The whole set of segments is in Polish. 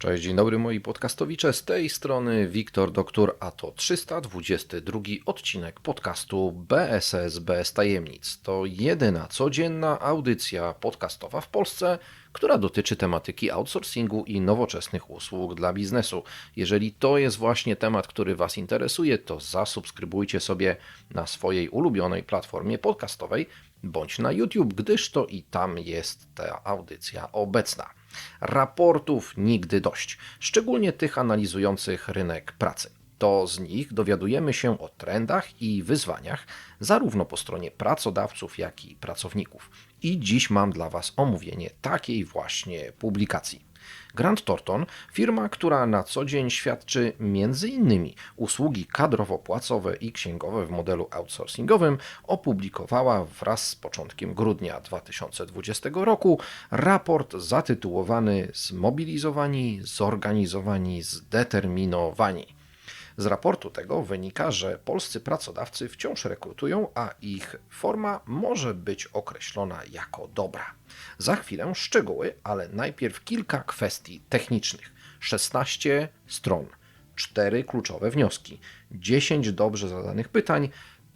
Cześć, dzień dobry moi podcastowicze. Z tej strony Wiktor Doktor, a to 322 odcinek podcastu BSS bez tajemnic. To jedyna codzienna audycja podcastowa w Polsce, która dotyczy tematyki outsourcingu i nowoczesnych usług dla biznesu. Jeżeli to jest właśnie temat, który Was interesuje, to zasubskrybujcie sobie na swojej ulubionej platformie podcastowej bądź na YouTube, gdyż to i tam jest ta audycja obecna. Raportów nigdy dość, szczególnie tych analizujących rynek pracy. To z nich dowiadujemy się o trendach i wyzwaniach, zarówno po stronie pracodawców, jak i pracowników. I dziś mam dla Was omówienie takiej właśnie publikacji. Grant Thornton, firma, która na co dzień świadczy m.in. usługi kadrowo-płacowe i księgowe w modelu outsourcingowym, opublikowała wraz z początkiem grudnia 2020 roku raport zatytułowany Zmobilizowani, zorganizowani, zdeterminowani. Z raportu tego wynika, że polscy pracodawcy wciąż rekrutują, a ich forma może być określona jako dobra. Za chwilę szczegóły, ale najpierw kilka kwestii technicznych. 16 stron, 4 kluczowe wnioski, 10 dobrze zadanych pytań,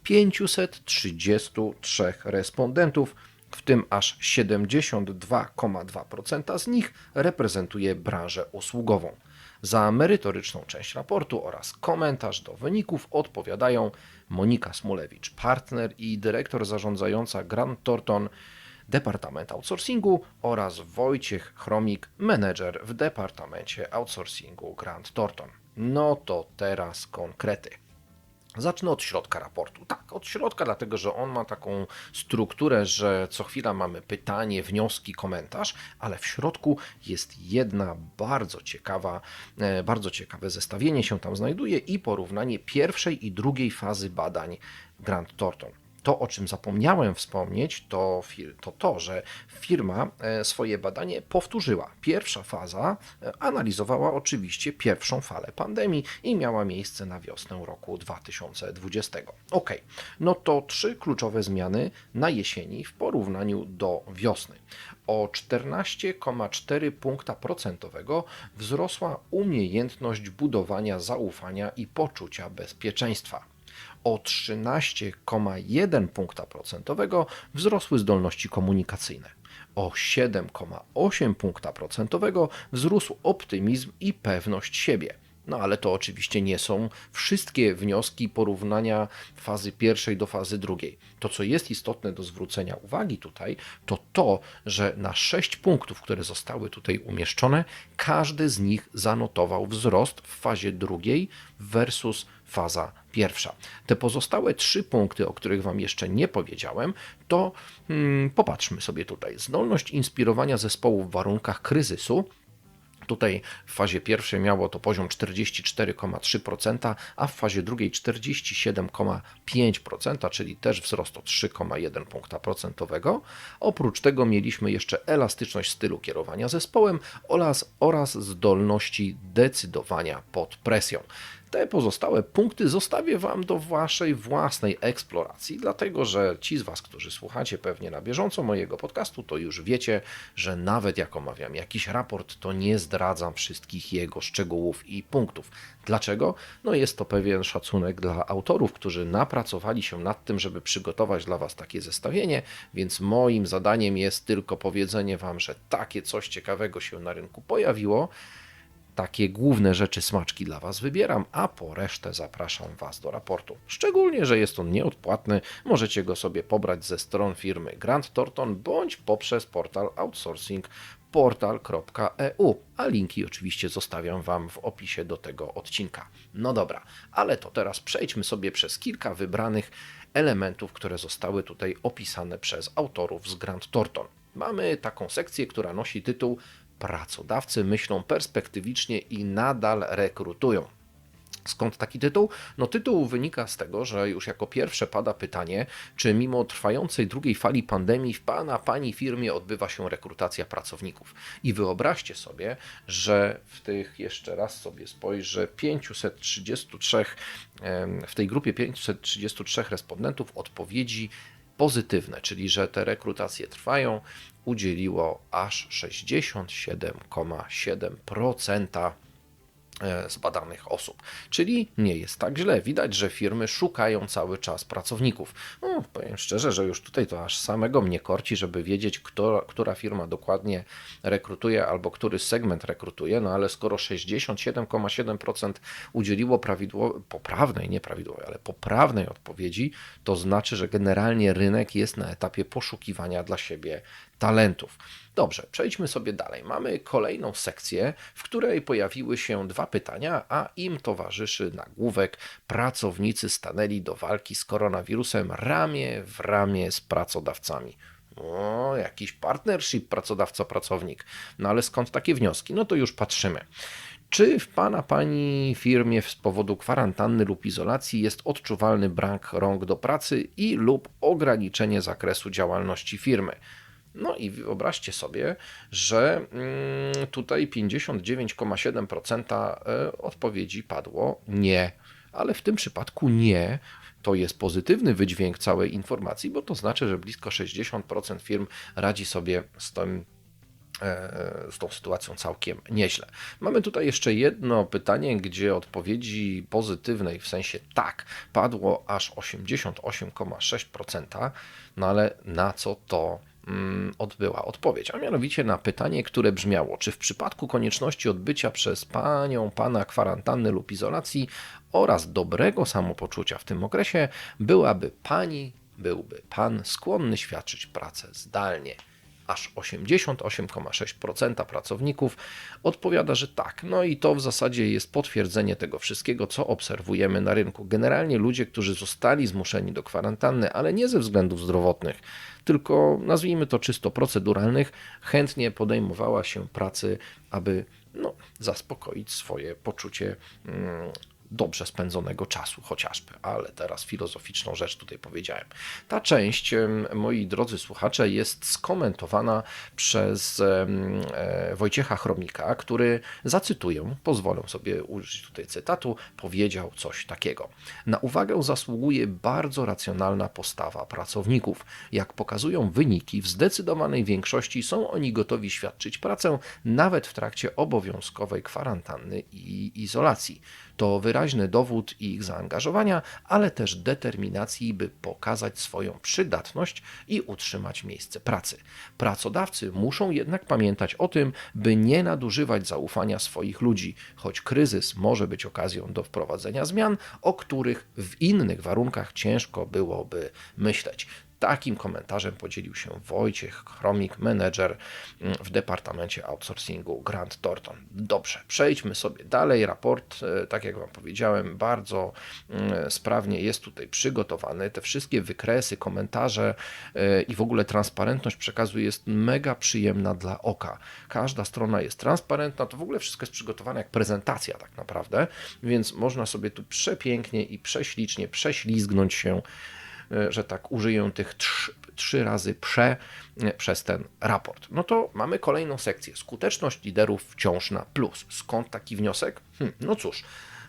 533 respondentów, w tym aż 72,2% z nich reprezentuje branżę usługową. Za merytoryczną część raportu oraz komentarz do wyników odpowiadają Monika Smulewicz, partner i dyrektor zarządzająca Grant Thornton, Departament Outsourcingu oraz Wojciech Chromik, menedżer w Departamencie Outsourcingu Grant Thornton. No to teraz konkrety. Zacznę od środka raportu. Tak, od środka, dlatego że on ma taką strukturę, że co chwila mamy pytanie, wnioski, komentarz, ale w środku jest jedna bardzo ciekawa, e, bardzo ciekawe zestawienie się tam znajduje i porównanie pierwszej i drugiej fazy badań Grant Thornton. To, o czym zapomniałem wspomnieć, to, to to, że firma e, swoje badanie powtórzyła. Pierwsza faza e, analizowała oczywiście pierwszą falę pandemii i miała miejsce na wiosnę roku 2020. Ok, no to trzy kluczowe zmiany na jesieni w porównaniu do wiosny. O 14,4 punkta procentowego wzrosła umiejętność budowania zaufania i poczucia bezpieczeństwa o 13,1 punkta procentowego wzrosły zdolności komunikacyjne. O 7,8 punkta procentowego wzrósł optymizm i pewność siebie. No ale to oczywiście nie są wszystkie wnioski porównania fazy pierwszej do fazy drugiej. To, co jest istotne do zwrócenia uwagi tutaj, to to, że na sześć punktów, które zostały tutaj umieszczone, każdy z nich zanotował wzrost w fazie drugiej versus faza pierwsza. Te pozostałe trzy punkty, o których Wam jeszcze nie powiedziałem, to hmm, popatrzmy sobie tutaj. Zdolność inspirowania zespołu w warunkach kryzysu Tutaj w fazie pierwszej miało to poziom 44,3%, a w fazie drugiej 47,5%, czyli też wzrost o 3,1 punkta procentowego. Oprócz tego mieliśmy jeszcze elastyczność stylu kierowania zespołem oraz, oraz zdolności decydowania pod presją. Te pozostałe punkty zostawię Wam do Waszej własnej eksploracji, dlatego że ci z Was, którzy słuchacie pewnie na bieżąco mojego podcastu, to już wiecie, że nawet jak omawiam jakiś raport, to nie zdradzam wszystkich jego szczegółów i punktów. Dlaczego? No jest to pewien szacunek dla autorów, którzy napracowali się nad tym, żeby przygotować dla Was takie zestawienie, więc moim zadaniem jest tylko powiedzenie Wam, że takie coś ciekawego się na rynku pojawiło takie główne rzeczy smaczki dla Was wybieram, a po resztę zapraszam Was do raportu. Szczególnie, że jest on nieodpłatny, możecie go sobie pobrać ze stron firmy Grant Thornton bądź poprzez portal outsourcing portal.eu, a linki oczywiście zostawiam Wam w opisie do tego odcinka. No dobra, ale to teraz przejdźmy sobie przez kilka wybranych elementów, które zostały tutaj opisane przez autorów z Grant Thornton. Mamy taką sekcję, która nosi tytuł pracodawcy myślą perspektywicznie i nadal rekrutują. Skąd taki tytuł? No tytuł wynika z tego, że już jako pierwsze pada pytanie, czy mimo trwającej drugiej fali pandemii w Pana, Pani firmie odbywa się rekrutacja pracowników. I wyobraźcie sobie, że w tych, jeszcze raz sobie spojrzę, 533, w tej grupie 533 respondentów odpowiedzi pozytywne, czyli że te rekrutacje trwają, udzieliło aż 67,7% e, z badanych osób. Czyli nie jest tak źle. Widać, że firmy szukają cały czas pracowników. No, powiem szczerze, że już tutaj to aż samego mnie korci, żeby wiedzieć, kto, która firma dokładnie rekrutuje albo który segment rekrutuje. No ale skoro 67,7% udzieliło prawidłowej, poprawnej, nie prawidłowej, ale poprawnej odpowiedzi, to znaczy, że generalnie rynek jest na etapie poszukiwania dla siebie talentów. Dobrze, przejdźmy sobie dalej. Mamy kolejną sekcję, w której pojawiły się dwa pytania, a im towarzyszy nagłówek: Pracownicy stanęli do walki z koronawirusem ramię w ramię z pracodawcami. O, jakiś partnership pracodawca-pracownik. No ale skąd takie wnioski? No to już patrzymy. Czy w Pana, Pani firmie z powodu kwarantanny lub izolacji jest odczuwalny brak rąk do pracy i lub ograniczenie zakresu działalności firmy? No i wyobraźcie sobie, że mm, tutaj 59,7% e, odpowiedzi padło nie, ale w tym przypadku nie. To jest pozytywny wydźwięk całej informacji, bo to znaczy, że blisko 60% firm radzi sobie z tym e, z tą sytuacją całkiem nieźle. Mamy tutaj jeszcze jedno pytanie, gdzie odpowiedzi pozytywnej, w sensie tak, padło aż 88,6%, no ale na co to odbyła odpowiedź, a mianowicie na pytanie, które brzmiało: czy w przypadku konieczności odbycia przez panią, pana kwarantanny lub izolacji oraz dobrego samopoczucia w tym okresie byłaby pani, byłby pan skłonny świadczyć pracę zdalnie? Aż 88,6% pracowników odpowiada, że tak. No i to w zasadzie jest potwierdzenie tego wszystkiego, co obserwujemy na rynku. Generalnie ludzie, którzy zostali zmuszeni do kwarantanny, ale nie ze względów zdrowotnych, tylko nazwijmy to czysto proceduralnych, chętnie podejmowała się pracy, aby no, zaspokoić swoje poczucie. Hmm, dobrze spędzonego czasu chociażby, ale teraz filozoficzną rzecz tutaj powiedziałem. Ta część, moi drodzy słuchacze, jest skomentowana przez e, Wojciecha Chromika, który, zacytuję, pozwolę sobie użyć tutaj cytatu, powiedział coś takiego. Na uwagę zasługuje bardzo racjonalna postawa pracowników. Jak pokazują wyniki, w zdecydowanej większości są oni gotowi świadczyć pracę nawet w trakcie obowiązkowej kwarantanny i izolacji. To wyraźny dowód ich zaangażowania, ale też determinacji, by pokazać swoją przydatność i utrzymać miejsce pracy. Pracodawcy muszą jednak pamiętać o tym, by nie nadużywać zaufania swoich ludzi, choć kryzys może być okazją do wprowadzenia zmian, o których w innych warunkach ciężko byłoby myśleć. Takim komentarzem podzielił się Wojciech Chromik, menedżer mm, w Departamencie Outsourcingu Grant Thornton. Dobrze, przejdźmy sobie dalej. Raport, e, tak jak Wam powiedziałem, bardzo mm, sprawnie jest tutaj przygotowany. Te wszystkie wykresy, komentarze e, i w ogóle transparentność przekazu jest mega przyjemna dla oka. Każda strona jest transparentna, to w ogóle wszystko jest przygotowane jak prezentacja tak naprawdę, więc można sobie tu przepięknie i prześlicznie prześlizgnąć się że tak użyję tych trzy, trzy razy prze e, przez ten raport. No to mamy kolejną sekcję. Skuteczność liderów wciąż na plus. Skąd taki wniosek? Hm, no cóż.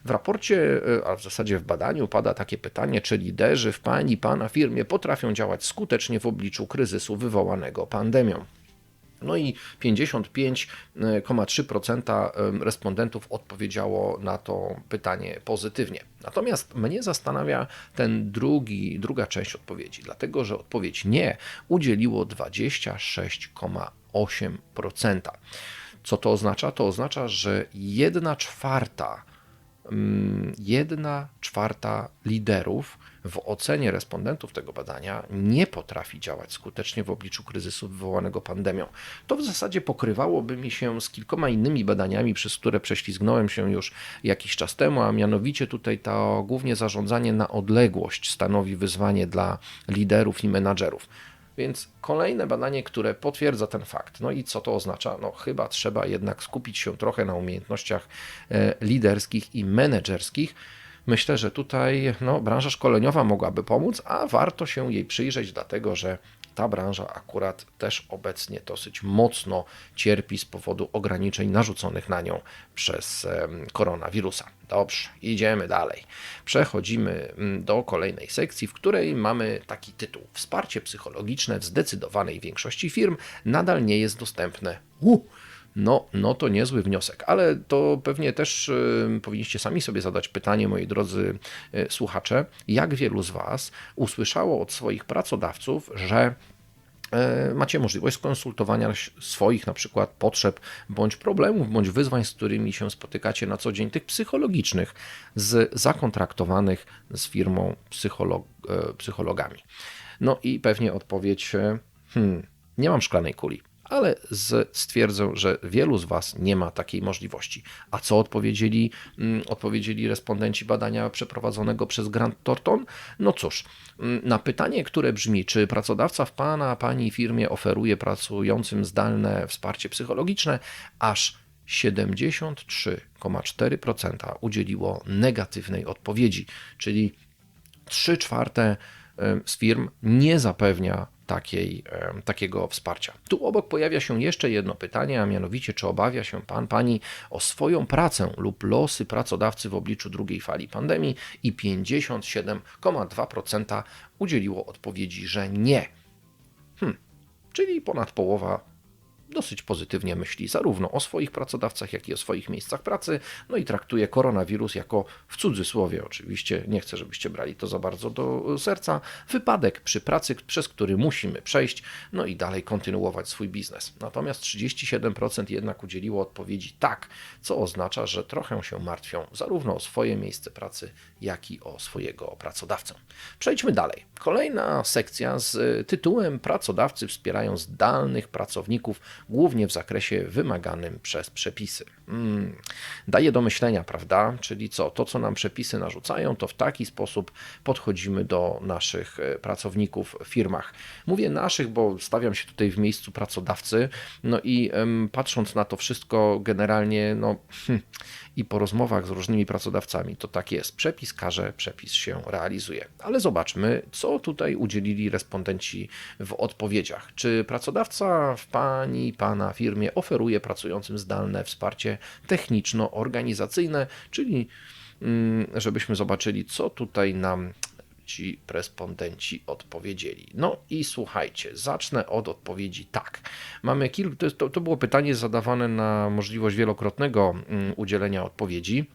W raporcie, e, a w zasadzie w badaniu pada takie pytanie, czy liderzy w pani, pana firmie potrafią działać skutecznie w obliczu kryzysu wywołanego pandemią. No i 55,3% respondentów odpowiedziało na to pytanie pozytywnie. Natomiast mnie zastanawia ten drugi, druga część odpowiedzi, dlatego że odpowiedź nie udzieliło 26,8%. Co to oznacza? To oznacza, że jedna czwarta, jedna czwarta liderów w ocenie respondentów tego badania nie potrafi działać skutecznie w obliczu kryzysu wywołanego pandemią. To w zasadzie pokrywałoby mi się z kilkoma innymi badaniami, przez które prześlizgnąłem się już jakiś czas temu, a mianowicie tutaj to głównie zarządzanie na odległość stanowi wyzwanie dla liderów i menadżerów. Więc kolejne badanie, które potwierdza ten fakt. No i co to oznacza? No chyba trzeba jednak skupić się trochę na umiejętnościach e, liderskich i menedżerskich Myślę, że tutaj no, branża szkoleniowa mogłaby pomóc, a warto się jej przyjrzeć, dlatego że ta branża akurat też obecnie dosyć mocno cierpi z powodu ograniczeń narzuconych na nią przez koronawirusa. Dobrze, idziemy dalej. Przechodzimy mm, do kolejnej sekcji, w której mamy taki tytuł. Wsparcie psychologiczne w zdecydowanej większości firm nadal nie jest dostępne. Uh. No, no to niezły wniosek, ale to pewnie też y, powinniście sami sobie zadać pytanie, moi drodzy y, słuchacze, jak wielu z Was usłyszało od swoich pracodawców, że e, macie możliwość skonsultowania swoich na przykład potrzeb bądź problemów, bądź wyzwań, z którymi się spotykacie na co dzień, tych psychologicznych, z zakontraktowanych z firmą psycholog, e, psychologami. No i pewnie odpowiedź, e, hmm, nie mam szklanej kuli ale z, że wielu z Was nie ma takiej możliwości. A co odpowiedzieli, mm, odpowiedzieli respondenci badania przeprowadzonego przez Grant Thornton? No cóż, mm, na pytanie, które brzmi, czy pracodawca w Pana, Pani firmie oferuje pracującym zdalne wsparcie psychologiczne, aż 73,4% udzieliło negatywnej odpowiedzi, czyli 3 czwarte z firm nie zapewnia takiej, takiego wsparcia. Tu obok pojawia się jeszcze jedno pytanie, a mianowicie, czy obawia się pan, pani o swoją pracę lub losy pracodawcy w obliczu drugiej fali pandemii i 57,2% udzieliło odpowiedzi, że nie. Hmm, czyli ponad połowa dosyć pozytywnie myśli zarówno o swoich pracodawcach, jak i o swoich miejscach pracy, no i traktuje koronawirus jako w cudzysłowie oczywiście, nie chcę, żebyście brali to za bardzo do serca, wypadek przy pracy, przez który musimy przejść, no i dalej kontynuować swój biznes. Natomiast 37% jednak udzieliło odpowiedzi tak, co oznacza, że trochę się martwią zarówno o swoje miejsce pracy, jak i o swojego pracodawcę. Przejdźmy dalej. Kolejna sekcja z tytułem Pracodawcy wspierają zdalnych pracowników, głównie w zakresie wymaganym przez przepisy. Mm, daje do myślenia, prawda? Czyli co? To, co nam przepisy narzucają, to w taki sposób podchodzimy do naszych e, pracowników w firmach. Mówię naszych, bo stawiam się tutaj w miejscu pracodawcy, no i patrząc na to wszystko generalnie, no hm, i po rozmowach z różnymi pracodawcami, to tak jest. Przepis każe, przepis się realizuje. Ale zobaczmy, co tutaj udzielili respondenci w odpowiedziach. Czy pracodawca w pani, pana firmie oferuje pracującym zdalne wsparcie techniczno-organizacyjne, czyli mm, żebyśmy zobaczyli, co tutaj nam ci respondenci odpowiedzieli. No i słuchajcie, zacznę od odpowiedzi tak. Mamy jest- to, to było pytanie zadawane na możliwość wielokrotnego mm, udzielenia odpowiedzi.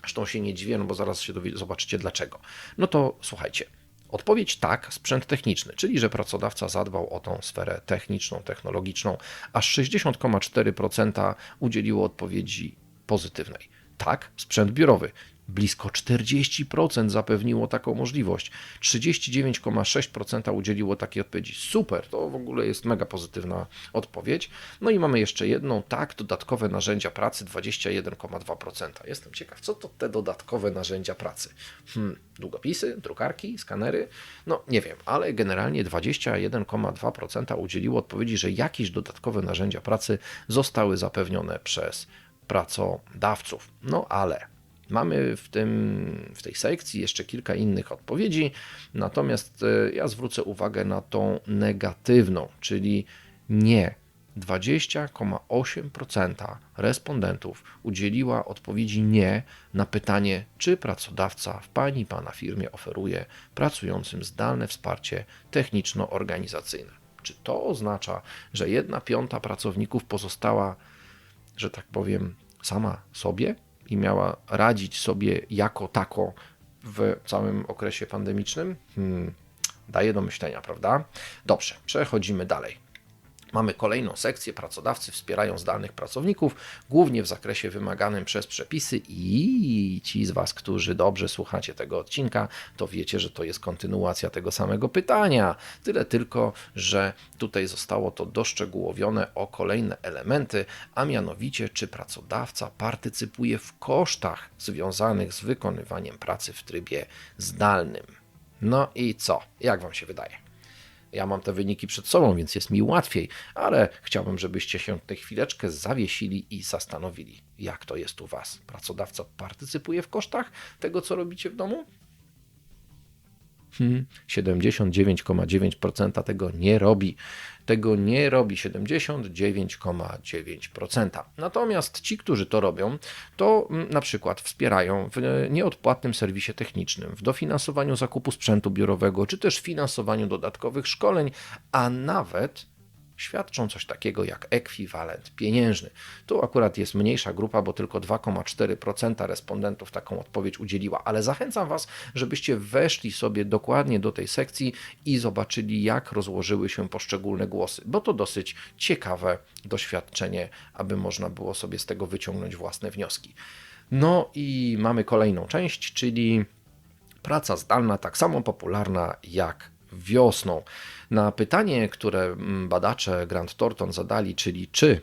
Zresztą się nie dziwię, no bo zaraz się dowie, zobaczycie dlaczego. No to słuchajcie. Odpowiedź tak, sprzęt techniczny, czyli że pracodawca zadbał o tą sferę techniczną, technologiczną. Aż 60,4% udzieliło odpowiedzi pozytywnej. Tak, sprzęt biurowy. Blisko 40% zapewniło taką możliwość. 39,6% udzieliło takiej odpowiedzi. Super, to w ogóle jest mega pozytywna odpowiedź. No i mamy jeszcze jedną, tak, dodatkowe narzędzia pracy 21,2%. Jestem ciekaw, co to te dodatkowe narzędzia pracy? Hmm, długopisy, drukarki, skanery? No nie wiem, ale generalnie 21,2% udzieliło odpowiedzi, że jakieś dodatkowe narzędzia pracy zostały zapewnione przez pracodawców. No ale Mamy w, tym, w tej sekcji jeszcze kilka innych odpowiedzi, natomiast e, ja zwrócę uwagę na tą negatywną, czyli nie. 20,8% respondentów udzieliła odpowiedzi nie na pytanie, czy pracodawca w pani pana firmie oferuje pracującym zdalne wsparcie techniczno-organizacyjne. Czy to oznacza, że jedna piąta pracowników pozostała, że tak powiem, sama sobie i miała radzić sobie jako tako w całym okresie pandemicznym? Hmm, daje do myślenia, prawda? Dobrze, przechodzimy dalej. Mamy kolejną sekcję. Pracodawcy wspierają zdalnych pracowników, głównie w zakresie wymaganym przez przepisy. I ci z Was, którzy dobrze słuchacie tego odcinka, to wiecie, że to jest kontynuacja tego samego pytania. Tyle tylko, że tutaj zostało to doszczegółowione o kolejne elementy, a mianowicie, czy pracodawca partycypuje w kosztach związanych z wykonywaniem pracy w trybie zdalnym. No i co? Jak Wam się wydaje? Ja mam te wyniki przed sobą, więc jest mi łatwiej, ale chciałbym, żebyście się tę chwileczkę zawiesili i zastanowili, jak to jest u Was. Pracodawca partycypuje w kosztach tego, co robicie w domu? Hmm, 79,9% tego nie robi. Tego nie robi 79,9%. Natomiast ci, którzy to robią, to mm, na przykład wspierają w nieodpłatnym serwisie technicznym, w dofinansowaniu zakupu sprzętu biurowego, czy też finansowaniu dodatkowych szkoleń, a nawet świadczą coś takiego jak ekwiwalent pieniężny. Tu akurat jest mniejsza grupa, bo tylko 2,4% respondentów taką odpowiedź udzieliła, ale zachęcam Was, żebyście weszli sobie dokładnie do tej sekcji i zobaczyli, jak rozłożyły się poszczególne głosy, bo to dosyć ciekawe doświadczenie, aby można było sobie z tego wyciągnąć własne wnioski. No i mamy kolejną część, czyli praca zdalna, tak samo popularna jak wiosną. Na pytanie, które mm, badacze Grant Thornton zadali, czyli czy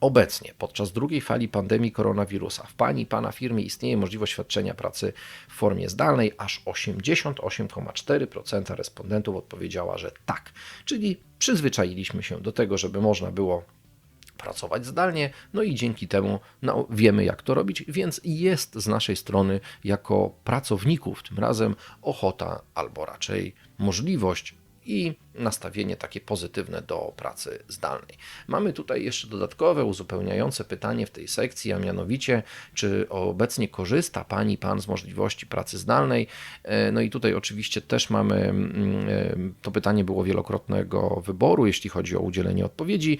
Obecnie, podczas drugiej fali pandemii koronawirusa, w Pani i Pana firmie istnieje możliwość świadczenia pracy w formie zdalnej, aż 88,4% respondentów odpowiedziała, że tak. Czyli przyzwyczailiśmy się do tego, żeby można było pracować zdalnie, no i dzięki temu no, wiemy, jak to robić, więc jest z naszej strony, jako pracowników, tym razem ochota albo raczej możliwość i nastawienie takie pozytywne do pracy zdalnej. Mamy tutaj jeszcze dodatkowe, uzupełniające pytanie w tej sekcji, a mianowicie, czy obecnie korzysta Pani, Pan z możliwości pracy zdalnej? E, no i tutaj oczywiście też mamy, mm, e, to pytanie było wielokrotnego wyboru, jeśli chodzi o udzielenie odpowiedzi.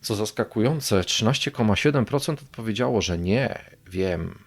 Co zaskakujące, 13,7% odpowiedziało, że nie, wiem,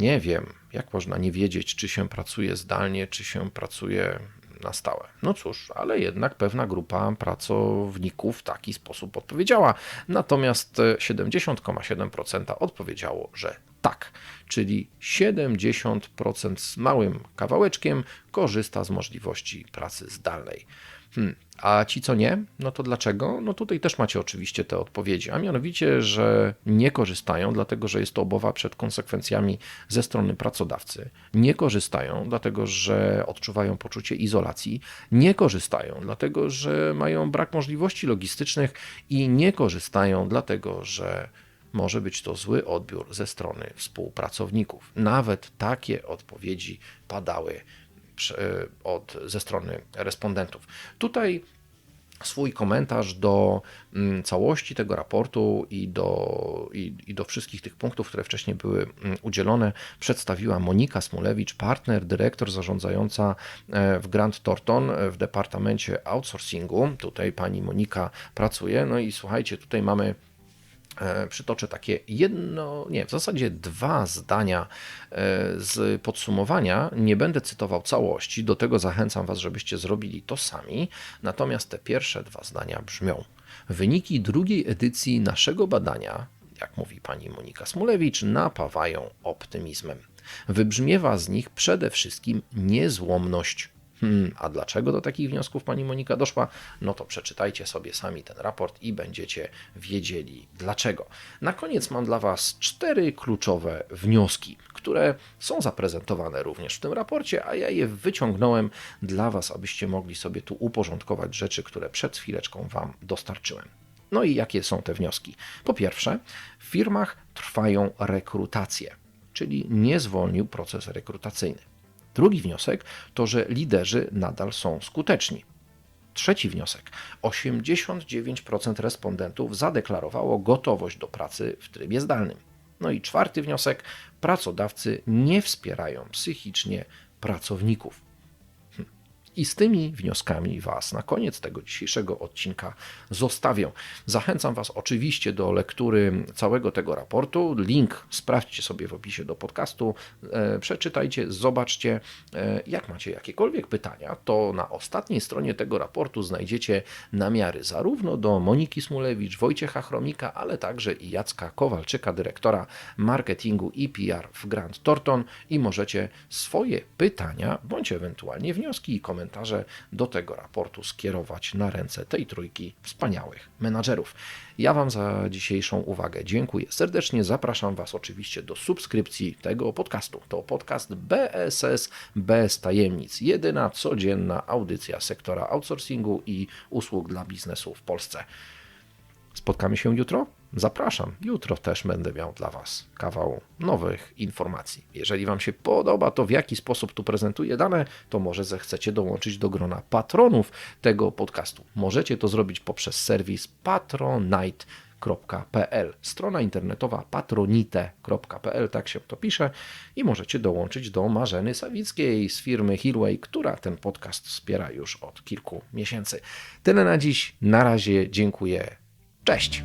nie wiem, jak można nie wiedzieć, czy się pracuje zdalnie, czy się pracuje na stałe. No cóż, ale jednak pewna grupa pracowników w taki sposób odpowiedziała. Natomiast 70,7% odpowiedziało, że tak, czyli 70% z małym kawałeczkiem korzysta z możliwości pracy zdalnej. Hmm. A ci, co nie, no to dlaczego? No tutaj też macie oczywiście te odpowiedzi, a mianowicie, że nie korzystają, dlatego że jest to obawa przed konsekwencjami ze strony pracodawcy. Nie korzystają, dlatego że odczuwają poczucie izolacji. Nie korzystają, dlatego że mają brak możliwości logistycznych i nie korzystają, dlatego że może być to zły odbiór ze strony współpracowników. Nawet takie odpowiedzi padały od, ze strony respondentów. Tutaj swój komentarz do mm, całości tego raportu i do, i, i, do wszystkich tych punktów, które wcześniej były mm, udzielone, przedstawiła Monika Smulewicz, partner, dyrektor zarządzająca e, w Grant Thornton w Departamencie Outsourcingu. Tutaj pani Monika pracuje. No i słuchajcie, tutaj mamy E, przytoczę takie jedno, nie, w zasadzie dwa zdania e, z podsumowania. Nie będę cytował całości, do tego zachęcam Was, żebyście zrobili to sami. Natomiast te pierwsze dwa zdania brzmią: Wyniki drugiej edycji naszego badania, jak mówi pani Monika Smulewicz, napawają optymizmem. Wybrzmiewa z nich przede wszystkim niezłomność Hmm, a dlaczego do takich wniosków pani Monika doszła? No to przeczytajcie sobie sami ten raport i będziecie wiedzieli dlaczego. Na koniec mam dla Was cztery kluczowe wnioski, które są zaprezentowane również w tym raporcie, a ja je wyciągnąłem dla Was, abyście mogli sobie tu uporządkować rzeczy, które przed chwileczką Wam dostarczyłem. No i jakie są te wnioski? Po pierwsze, w firmach trwają rekrutacje, czyli nie zwolnił proces rekrutacyjny. Drugi wniosek to, że liderzy nadal są skuteczni. Trzeci wniosek. 89% respondentów zadeklarowało gotowość do pracy w trybie zdalnym. No i czwarty wniosek. Pracodawcy nie wspierają psychicznie pracowników. I z tymi wnioskami Was na koniec tego dzisiejszego odcinka zostawię. Zachęcam Was oczywiście do lektury całego tego raportu. Link sprawdźcie sobie w opisie do podcastu, e, przeczytajcie, zobaczcie. E, jak macie jakiekolwiek pytania, to na ostatniej stronie tego raportu znajdziecie namiary zarówno do Moniki Smulewicz, Wojciecha Chromika, ale także i Jacka Kowalczyka, dyrektora marketingu i PR w Grant Thornton i możecie swoje pytania bądź ewentualnie wnioski i komentarze komentarze do tego raportu skierować na ręce tej trójki wspaniałych menadżerów. Ja Wam za dzisiejszą uwagę dziękuję serdecznie. Zapraszam Was oczywiście do subskrypcji tego podcastu. To podcast BSS bez tajemnic. Jedyna codzienna audycja sektora outsourcingu i usług dla biznesu w Polsce. Spotkamy się jutro. Zapraszam. Jutro też będę miał dla Was kawał nowych informacji. Jeżeli Wam się podoba to, w jaki sposób tu prezentuję dane, to może zechcecie dołączyć do grona patronów tego podcastu. Możecie to zrobić poprzez serwis patronite.pl. Strona internetowa patronite.pl, tak się to pisze, i możecie dołączyć do Marzeny Sawickiej z firmy Hillway, która ten podcast wspiera już od kilku miesięcy. Tyle na dziś. Na razie dziękuję. Cześć.